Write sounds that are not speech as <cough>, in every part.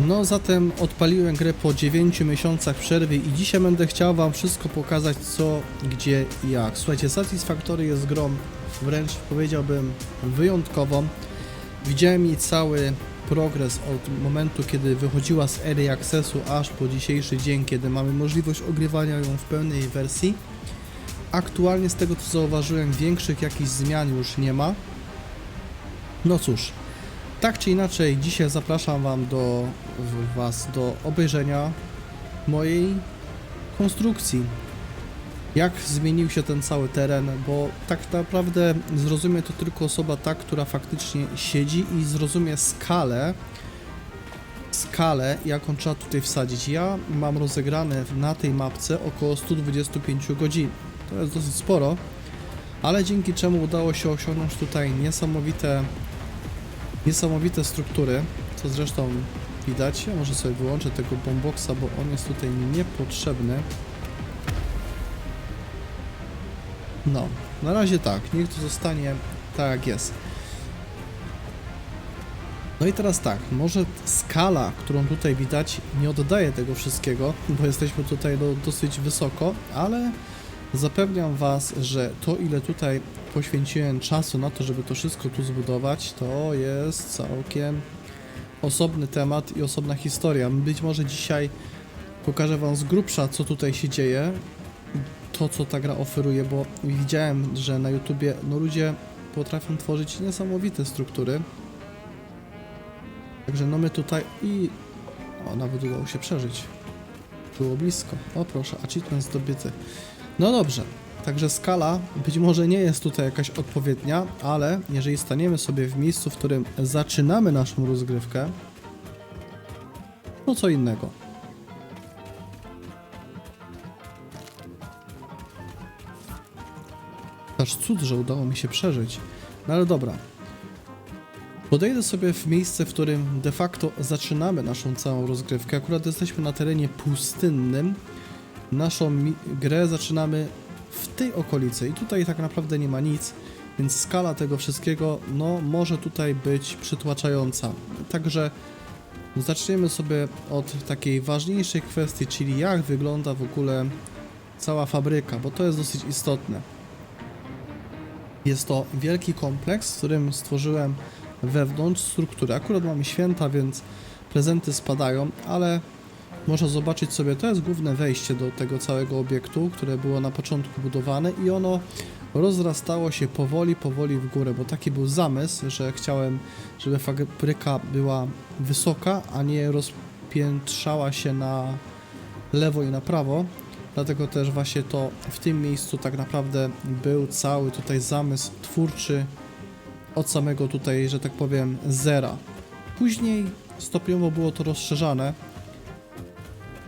No zatem odpaliłem grę po 9 miesiącach przerwy i dzisiaj będę chciał wam wszystko pokazać co, gdzie i jak. Słuchajcie, Satisfactory jest grą wręcz powiedziałbym wyjątkową. Widziałem jej cały progres od momentu kiedy wychodziła z Early Accessu aż po dzisiejszy dzień, kiedy mamy możliwość ogrywania ją w pełnej wersji. Aktualnie z tego co zauważyłem większych jakichś zmian już nie ma. No cóż, tak czy inaczej, dzisiaj zapraszam wam do, Was do obejrzenia mojej konstrukcji. Jak zmienił się ten cały teren, bo tak naprawdę zrozumie to tylko osoba ta, która faktycznie siedzi i zrozumie skalę, skalę, jaką trzeba tutaj wsadzić. Ja mam rozegrane na tej mapce około 125 godzin. To jest dosyć sporo, ale dzięki czemu udało się osiągnąć tutaj niesamowite niesamowite struktury, co zresztą widać. Ja może sobie wyłączę tego boomboxa, bo on jest tutaj niepotrzebny. No, na razie tak, niech to zostanie tak jak jest. No i teraz tak, może skala, którą tutaj widać, nie oddaje tego wszystkiego, bo jesteśmy tutaj no, dosyć wysoko, ale zapewniam Was, że to ile tutaj poświęciłem czasu na to, żeby to wszystko tu zbudować, to jest całkiem osobny temat i osobna historia. Być może dzisiaj pokażę Wam z grubsza, co tutaj się dzieje, to co ta gra oferuje, bo widziałem, że na YouTubie no ludzie potrafią tworzyć niesamowite struktury. Także no my tutaj i... O, nawet udało się przeżyć. Było blisko. O proszę, achievement zdobyty. No dobrze, także skala być może nie jest tutaj jakaś odpowiednia, ale jeżeli staniemy sobie w miejscu, w którym zaczynamy naszą rozgrywkę, no co innego. Aż cud, że udało mi się przeżyć. No ale dobra. Podejdę sobie w miejsce, w którym de facto zaczynamy naszą całą rozgrywkę. Akurat jesteśmy na terenie pustynnym. Naszą grę zaczynamy w tej okolicy i tutaj tak naprawdę nie ma nic, więc skala tego wszystkiego no może tutaj być przytłaczająca. Także zaczniemy sobie od takiej ważniejszej kwestii, czyli jak wygląda w ogóle cała fabryka, bo to jest dosyć istotne. Jest to wielki kompleks, w którym stworzyłem wewnątrz strukturę. Akurat mamy święta, więc prezenty spadają, ale można zobaczyć sobie, to jest główne wejście do tego całego obiektu, które było na początku budowane i ono rozrastało się powoli, powoli w górę, bo taki był zamysł, że chciałem, żeby fabryka była wysoka, a nie rozpiętrzała się na lewo i na prawo. Dlatego też właśnie to w tym miejscu tak naprawdę był cały tutaj zamysł twórczy od samego tutaj, że tak powiem, zera. Później stopniowo było to rozszerzane.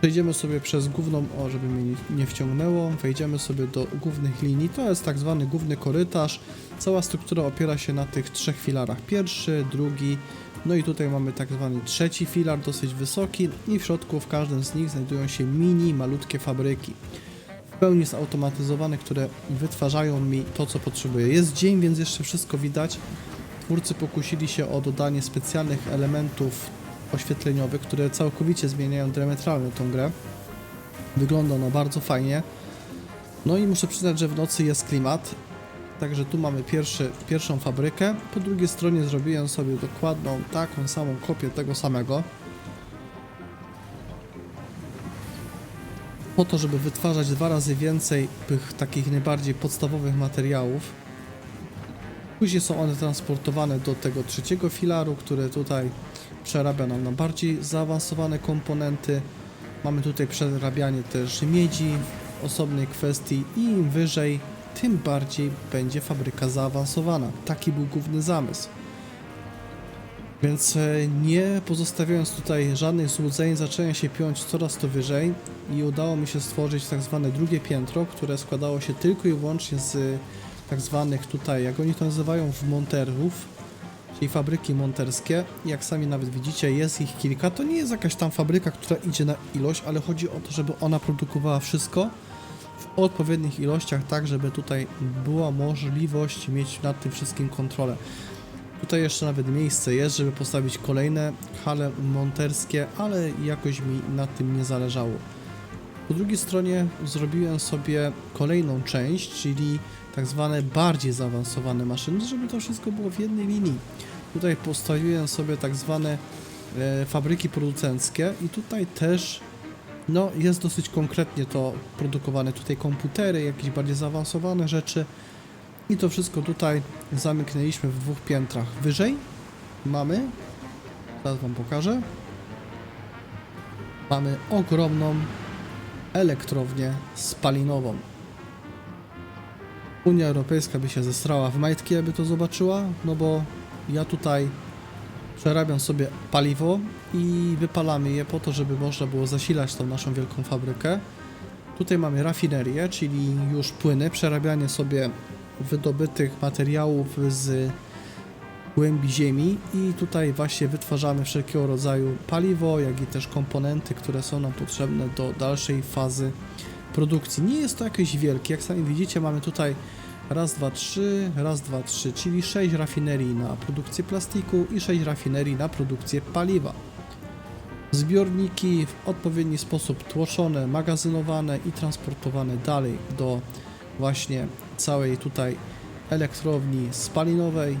Przejdziemy sobie przez główną, o żeby mnie nie- wciągnęło, wejdziemy sobie do głównych linii. To jest tak zwany główny korytarz. Cała struktura opiera się na tych trzech filarach. Pierwszy, drugi, no i tutaj mamy tak zwany trzeci filar, dosyć wysoki i w środku w każdym z nich znajdują się mini, malutkie fabryki. W pełni zautomatyzowane, które wytwarzają mi to, co potrzebuję. Jest dzień, więc jeszcze wszystko widać. Twórcy pokusili się o dodanie specjalnych elementów oświetleniowych, które całkowicie zmieniają diametralnie tą grę. Wygląda ona bardzo fajnie. No i muszę przyznać, że w nocy jest klimat. Także tu mamy pierwszy, pierwszą fabrykę. Po drugiej stronie zrobiłem sobie dokładną taką samą kopię tego samego. Po to, żeby wytwarzać dwa razy więcej tych takich najbardziej podstawowych materiałów. Później są one transportowane do tego trzeciego filaru, który tutaj przerabia nam na bardziej zaawansowane komponenty. Mamy tutaj przerabianie też miedzi w osobnej kwestii i im wyżej, tym bardziej będzie fabryka zaawansowana. Taki był główny zamysł. Więc e, nie pozostawiając tutaj żadnych złudzeń, zacząłem się piąć coraz to wyżej i udało mi się stworzyć tak zwane drugie piętro, które składało się tylko i wyłącznie z e, tak zwanych tutaj, jak oni to nazywają, monterów, czyli fabryki monterskie. Jak sami nawet widzicie, jest ich kilka. To nie jest jakaś tam fabryka, która idzie na ilość, ale chodzi o to, żeby ona produkowała wszystko w odpowiednich ilościach, tak żeby tutaj była możliwość mieć nad tym wszystkim kontrolę. Tutaj jeszcze nawet miejsce jest, żeby postawić kolejne hale monterskie, ale jakoś mi na tym nie zależało. Po drugiej stronie zrobiłem sobie kolejną część, czyli tak zwane bardziej zaawansowane maszyny, żeby to wszystko było w jednej linii. Tutaj postawiłem sobie tak zwane e, fabryki producenckie i tutaj też no, jest dosyć konkretnie to produkowane. Tutaj komputery, jakieś bardziej zaawansowane rzeczy i to wszystko tutaj zamknęliśmy w dwóch piętrach. Wyżej mamy, teraz Wam pokażę, mamy ogromną elektrownię spalinową. Unia Europejska by się zestrała w majtki, aby to zobaczyła, no bo ja tutaj przerabiam sobie paliwo i wypalamy je po to, żeby można było zasilać tą naszą wielką fabrykę. Tutaj mamy rafinerię, czyli już płyny, przerabianie sobie wydobytych materiałów z głębi ziemi i tutaj właśnie wytwarzamy wszelkiego rodzaju paliwo, jak i też komponenty, które są nam potrzebne do dalszej fazy produkcji. Nie jest to jakieś wielkie, jak sami widzicie mamy tutaj raz, dwa, trzy, raz, dwa, trzy, czyli 6 rafinerii na produkcję plastiku i 6 rafinerii na produkcję paliwa. Zbiorniki w odpowiedni sposób tłoczone, magazynowane i transportowane dalej do właśnie całej tutaj elektrowni spalinowej,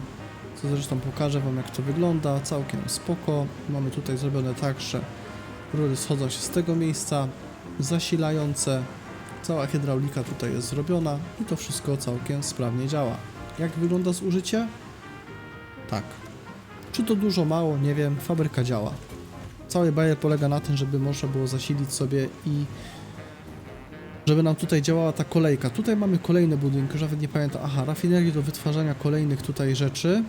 co zresztą pokażę Wam jak to wygląda, całkiem spoko. Mamy tutaj zrobione tak, że rury schodzą się z tego miejsca, zasilające, cała hydraulika tutaj jest zrobiona i to wszystko całkiem sprawnie działa. Jak wygląda zużycie? Tak. Czy to dużo, mało? Nie wiem, fabryka działa. Cały bajer polega na tym, żeby można było zasilić sobie i żeby nam tutaj działała ta kolejka. Tutaj mamy kolejne budynki, już nawet nie pamiętam. Aha, rafinerię do wytwarzania kolejnych tutaj rzeczy.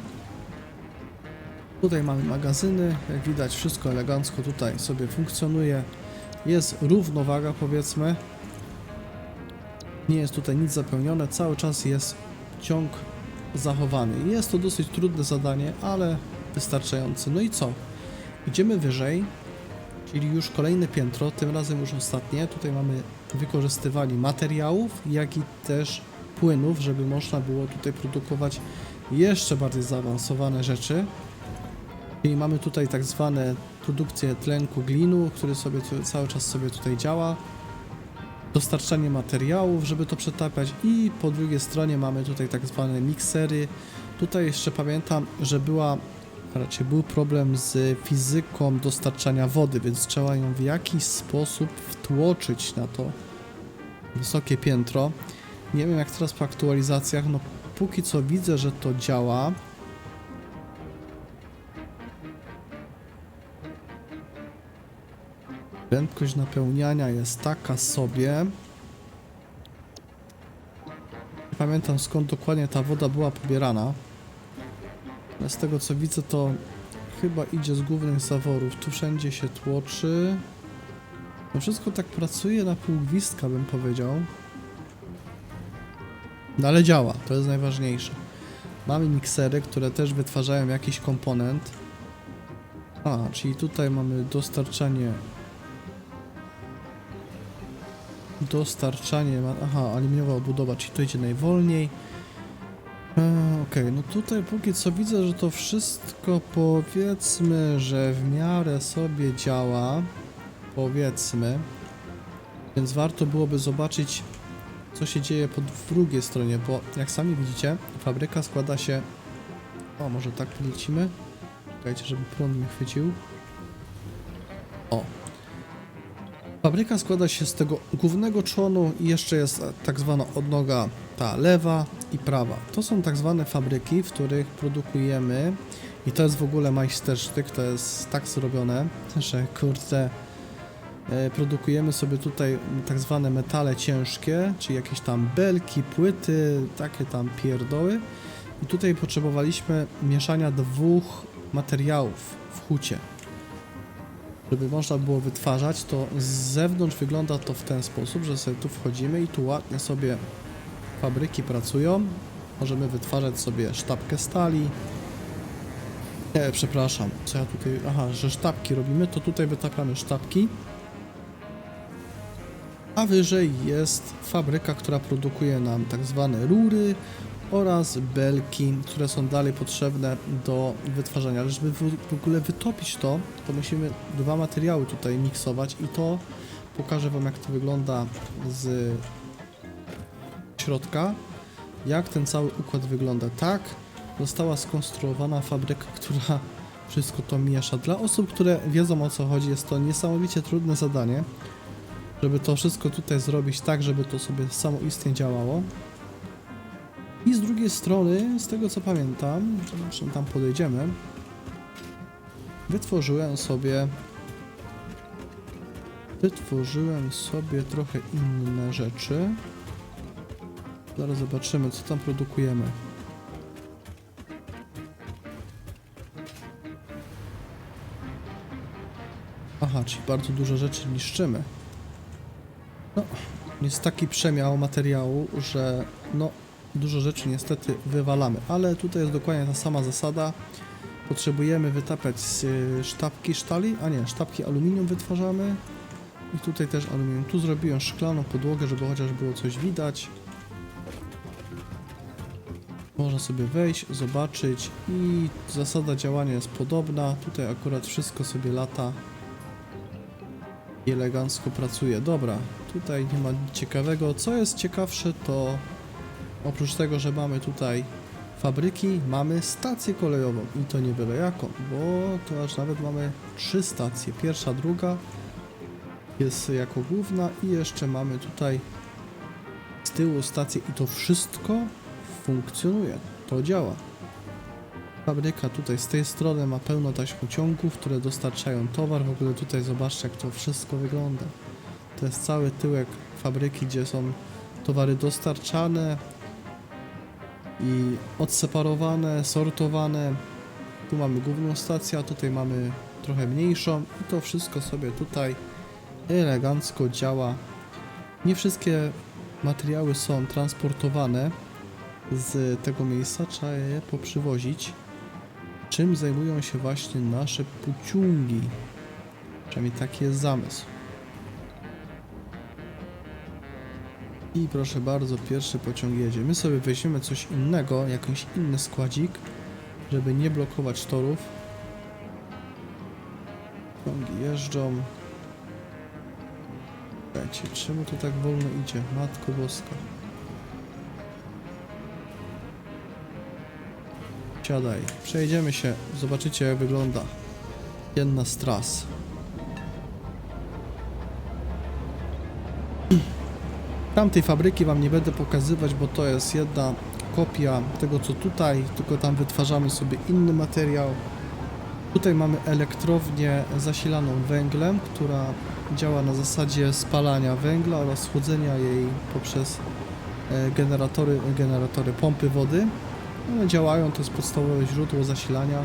Tutaj mamy magazyny, jak widać wszystko elegancko tutaj sobie funkcjonuje. Jest równowaga powiedzmy. Nie jest tutaj nic zapełnione, cały czas jest ciąg zachowany. Jest to dosyć trudne zadanie, ale wystarczające. No i co? Idziemy wyżej, czyli już kolejne piętro, tym razem już ostatnie. Tutaj mamy wykorzystywanie materiałów, jak i też płynów, żeby można było tutaj produkować jeszcze bardziej zaawansowane rzeczy. Czyli mamy tutaj tak zwane produkcję tlenku glinu, który sobie tu, cały czas sobie tutaj działa. Dostarczanie materiałów, żeby to przetapiać i po drugiej stronie mamy tutaj tak zwane miksery. Tutaj jeszcze pamiętam, że była raczej był problem z fizyką dostarczania wody, więc trzeba ją w jakiś sposób wtłoczyć na to wysokie piętro. Nie wiem jak teraz po aktualizacjach, no póki co widzę, że to działa. Prędkość napełniania jest taka sobie. Nie pamiętam skąd dokładnie ta woda była pobierana. Z tego co widzę to chyba idzie z głównych zaworów. Tu wszędzie się tłoczy. No wszystko tak pracuje na pół gwizdka bym powiedział. No ale działa, to jest najważniejsze. Mamy miksery, które też wytwarzają jakiś komponent. A, czyli tutaj mamy dostarczanie dostarczanie, aha, aluminiowa obudowa, czyli to idzie najwolniej. Okej, no tutaj póki co widzę, że to wszystko powiedzmy, że w miarę sobie działa. Powiedzmy. Więc warto byłoby zobaczyć, co się dzieje po drugiej stronie, bo jak sami widzicie, fabryka składa się... O, może tak lecimy? Czekajcie, żeby prąd mnie chwycił. O, Fabryka składa się z tego głównego członu i jeszcze jest tak zwana odnoga ta lewa i prawa. To są tak zwane fabryki, w których produkujemy i to jest w ogóle majstersztyk, to jest tak zrobione, że kurde e, produkujemy sobie tutaj tak zwane metale ciężkie, czyli jakieś tam belki, płyty, takie tam pierdoły i tutaj potrzebowaliśmy mieszania dwóch materiałów w hucie żeby można było wytwarzać, to z zewnątrz wygląda to w ten sposób, że sobie tu wchodzimy i tu ładnie sobie fabryki pracują. Możemy wytwarzać sobie sztabkę stali. Nie, przepraszam, co ja tutaj... Aha, że sztabki robimy, to tutaj wytapiamy sztabki. A wyżej jest fabryka, która produkuje nam tak zwane rury oraz belki, które są dalej potrzebne do wytwarzania. Ale żeby w ogóle wytopić to, to musimy dwa materiały tutaj miksować i to pokażę Wam jak to wygląda z środka, jak ten cały układ wygląda. Tak została skonstruowana fabryka, <laughs> która wszystko to miesza. Dla osób, które wiedzą o co chodzi, jest to niesamowicie trudne zadanie, żeby to wszystko tutaj zrobić tak, żeby to sobie samoistnie działało. I z drugiej strony, z tego co pamiętam, zresztą tam podejdziemy, wytworzyłem sobie wytworzyłem sobie trochę inne rzeczy. Zaraz zobaczymy, co tam produkujemy. Aha, czyli bardzo dużo rzeczy niszczymy. No, jest taki przemiał materiału, że no, dużo rzeczy niestety wywalamy, ale tutaj jest dokładnie ta sama zasada. Potrzebujemy wytapiać z y, sztabki sztali, a nie, sztabki aluminium wytwarzamy. I tutaj też aluminium. Tu zrobiłem szklaną podłogę, żeby chociaż było coś widać. Można sobie wejść, zobaczyć i zasada działania jest podobna. Tutaj akurat wszystko sobie lata i elegancko pracuje. Dobra, tutaj nie ma nic ciekawego. Co jest ciekawsze to oprócz tego, że mamy tutaj fabryki, mamy stację kolejową i to nie byle jaką, bo to aż nawet mamy trzy stacje. Pierwsza, druga jest jako główna i jeszcze mamy tutaj z tyłu stację i to wszystko funkcjonuje, to działa. Fabryka tutaj z tej strony ma pełno taśmociągów, które dostarczają towar. W ogóle tutaj zobaczcie jak to wszystko wygląda. To jest cały tyłek fabryki, gdzie są towary dostarczane i odseparowane, sortowane. Tu mamy główną stację, a tutaj mamy trochę mniejszą i to wszystko sobie tutaj elegancko działa. Nie wszystkie materiały są transportowane z tego miejsca, trzeba je poprzywozić. Czym zajmują się właśnie nasze pociągi? Przynajmniej taki jest zamysł. I proszę bardzo, pierwszy pociąg jedzie. My sobie weźmiemy coś innego, jakiś inny składzik, żeby nie blokować torów. Pociągi jeżdżą. Słuchajcie, czemu to tak wolno idzie? Matko Boska. Siadaj. Przejdziemy się. Zobaczycie jak wygląda jedna z tras. <clears throat> Tamtej fabryki wam nie będę pokazywać, bo to jest jedna kopia tego co tutaj, tylko tam wytwarzamy sobie inny materiał. Tutaj mamy elektrownię zasilaną węglem, która działa na zasadzie spalania węgla oraz chłodzenia jej poprzez e, generatory, generatory pompy wody. One działają, to jest podstawowe źródło zasilania.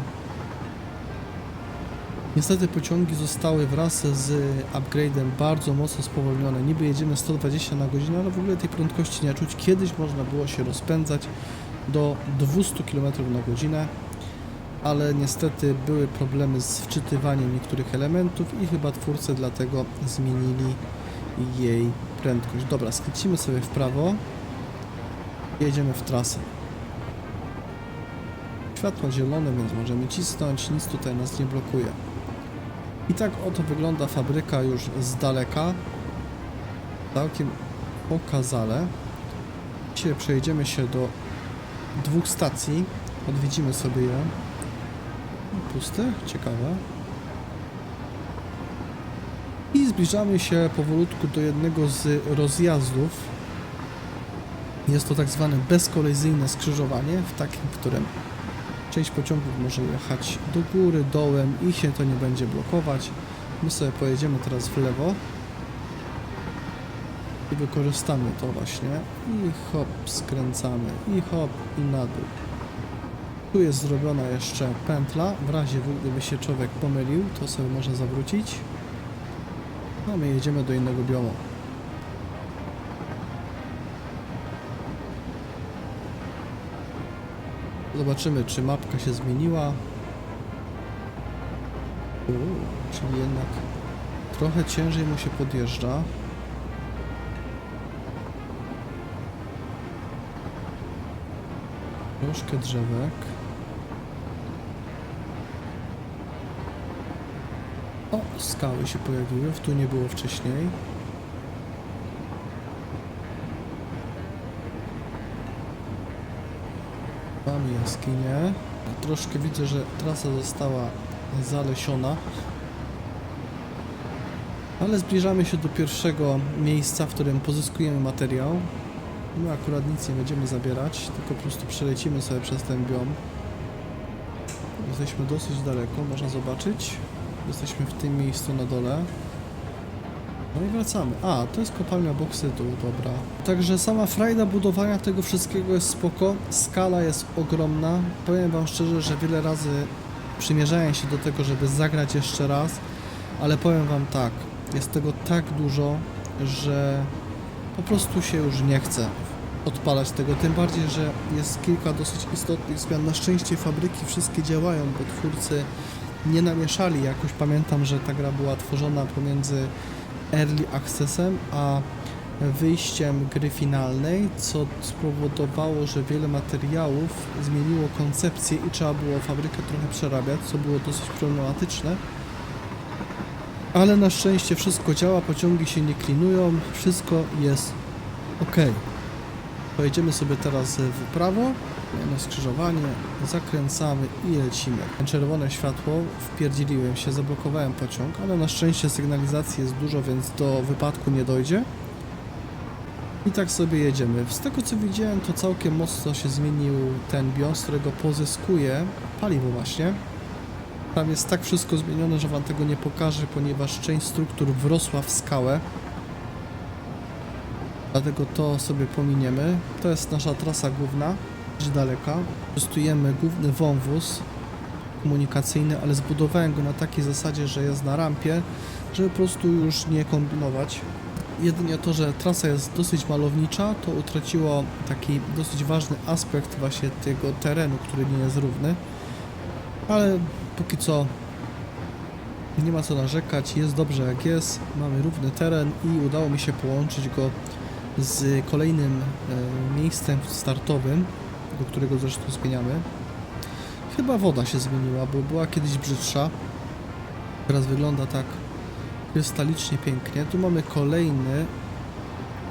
Niestety pociągi zostały wraz z upgrade'em bardzo mocno spowolnione. Niby jedziemy 120 na godzinę, ale w ogóle tej prędkości nie czuć. Kiedyś można było się rozpędzać do 200 km na godzinę, ale niestety były problemy z wczytywaniem niektórych elementów i chyba twórcy dlatego zmienili jej prędkość. Dobra, skręcimy sobie w prawo. Jedziemy w trasę. Światło zielone, więc możemy cisnąć, nic tutaj nas nie blokuje. I tak oto wygląda fabryka już z daleka. Całkiem okazale. Dzisiaj przejdziemy się do dwóch stacji. Odwiedzimy sobie je. Puste? Ciekawe. I zbliżamy się powolutku do jednego z rozjazdów. Jest to tak zwane bezkolizyjne skrzyżowanie, w takim, w którym część pociągów może jechać do góry, dołem i się to nie będzie blokować. My sobie pojedziemy teraz w lewo i wykorzystamy to właśnie i hop, skręcamy i hop i na dół. Tu jest zrobiona jeszcze pętla, w razie gdyby się człowiek pomylił, to sobie może zawrócić. A my jedziemy do innego biomu. Zobaczymy, czy mapka się zmieniła. Uuu, czyli jednak trochę ciężej mu się podjeżdża. Troszkę drzewek. O, skały się pojawiły, w tu nie było wcześniej. Mamy jaskinię. Troszkę widzę, że trasa została zalesiona. Ale zbliżamy się do pierwszego miejsca, w którym pozyskujemy materiał. My akurat nic nie będziemy zabierać, tylko po prostu przelecimy sobie przez ten biom. Jesteśmy dosyć daleko, można zobaczyć. Jesteśmy w tym miejscu na dole. No i wracamy. A, to jest kopalnia boksytu, dobra. Także sama frajda budowania tego wszystkiego jest spoko. Skala jest ogromna. Powiem wam szczerze, że wiele razy przymierzałem się do tego, żeby zagrać jeszcze raz, ale powiem wam tak, jest tego tak dużo, że po prostu się już nie chce odpalać tego, tym bardziej, że jest kilka dosyć istotnych zmian. Na szczęście fabryki wszystkie działają, bo twórcy nie namieszali. Jakoś pamiętam, że ta gra była tworzona pomiędzy Early Accessem a wyjściem gry finalnej, co spowodowało, że wiele materiałów zmieniło koncepcję i trzeba było fabrykę trochę przerabiać, co było dosyć problematyczne. Ale na szczęście wszystko działa, pociągi się nie klinują, wszystko jest ok. Pojedziemy sobie teraz w prawo, na skrzyżowanie, zakręcamy i lecimy. Czerwone światło, wpierdziliłem się, zablokowałem pociąg, ale na szczęście sygnalizacji jest dużo, więc do wypadku nie dojdzie. I tak sobie jedziemy. Z tego co widziałem, to całkiem mocno się zmienił ten biom, z którego pozyskuję paliwo właśnie. Tam jest tak wszystko zmienione, że wam tego nie pokażę, ponieważ część struktur wrosła w skałę. Dlatego to sobie pominiemy. To jest nasza trasa główna, z daleka. Testujemy główny wąwóz komunikacyjny, ale zbudowałem go na takiej zasadzie, że jest na rampie, żeby po prostu już nie kombinować. Jedynie to, że trasa jest dosyć malownicza, to utraciło taki dosyć ważny aspekt właśnie tego terenu, który nie jest równy. Ale póki co nie ma co narzekać, jest dobrze jak jest, mamy równy teren i udało mi się połączyć go z kolejnym e, miejscem startowym, do którego zresztą zmieniamy. Chyba woda się zmieniła, bo była kiedyś brzydsza. Teraz wygląda tak krystalicznie pięknie. Tu mamy kolejny,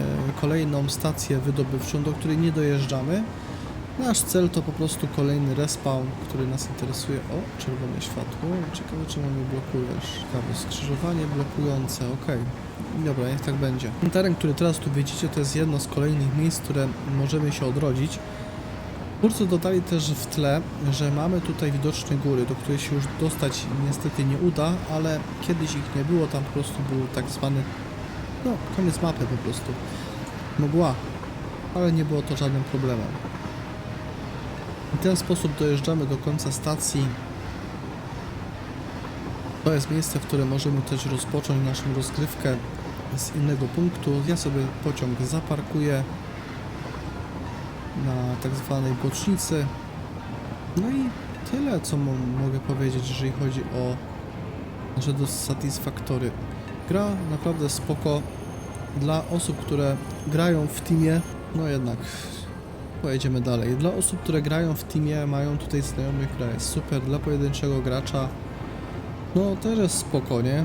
e, kolejną stację wydobywczą, do której nie dojeżdżamy. Nasz cel to po prostu kolejny respawn, który nas interesuje. O, czerwone światło. Ciekawe, czy mamy blokujesz. Ciekawe, skrzyżowanie blokujące, ok. Dobra, niech tak będzie. Ten teren, który teraz tu widzicie, to jest jedno z kolejnych miejsc, które możemy się odrodzić. Twórcy dodali też w tle, że mamy tutaj widoczne góry, do których się już dostać niestety nie uda, ale kiedyś ich nie było, tam po prostu był tak zwany, no, koniec mapy po prostu. Mgła, ale nie było to żadnym problemem. W ten sposób dojeżdżamy do końca stacji. To jest miejsce, w którym możemy też rozpocząć naszą rozgrywkę z innego punktu. Ja sobie pociąg zaparkuję na tak zwanej bocznicy. No i tyle, co mo- mogę powiedzieć, jeżeli chodzi o do Satisfactory. Gra naprawdę spoko dla osób, które grają w teamie, no jednak pojedziemy dalej. Dla osób, które grają w teamie, mają tutaj znajomych, która jest super. Dla pojedynczego gracza, no też jest spoko, nie?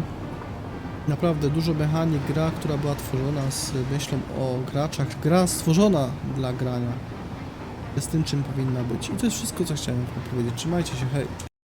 Naprawdę dużo mechanik, gra, która była tworzona z myślą o graczach, gra stworzona dla grania. Jest tym, czym powinna być. I to jest wszystko, co chciałem wam powiedzieć. Trzymajcie się, hej!